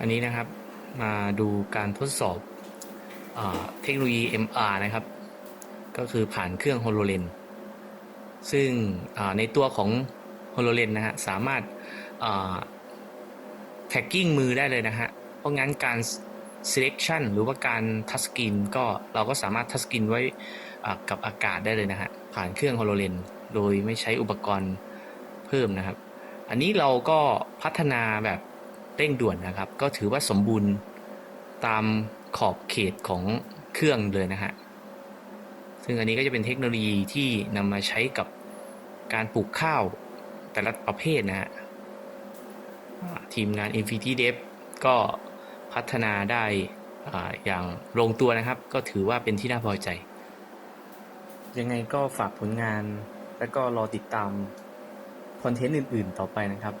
อันนี้นะครับมาดูการทดสอบอเทคโนโลยี MR นะครับ ก็คือผ่านเครื่อง HoloLens ซึ่งในตัวของ HoloLens นะฮะสามารถแท็กกิ้งมือได้เลยนะฮะ เพราะงั้นการ selection หรือว่าการทัสกรีนก็เราก็สามารถทัสกรีนไว้กับอากาศได้เลยนะฮะ ผ่านเครื่อง HoloLens โดยไม่ใช้อุปกรณ์เพิ่มนะครับ อันนี้เราก็พัฒนาแบบ เร่งด่วนนะครับ ก็ถือว่าสมบูรณ์ตามขอบเขตของเครื่องเลยนะฮะซึ่งอันนี้ก็จะเป็นเทคโนโลยีที่นำมาใช้กับการปลูกข้าวแต่ละประเภทนะฮะทีมงาน Infinity Dev ก็พัฒนาได้ออย่างลงตัวนะครับ ก็ถือว่าเป็นที่น่าพอใจ ยังไงก็ฝากผลงาน แล้วก็รอติดตามคอนเทนต์อื่น ๆ ต่อไปนะครับ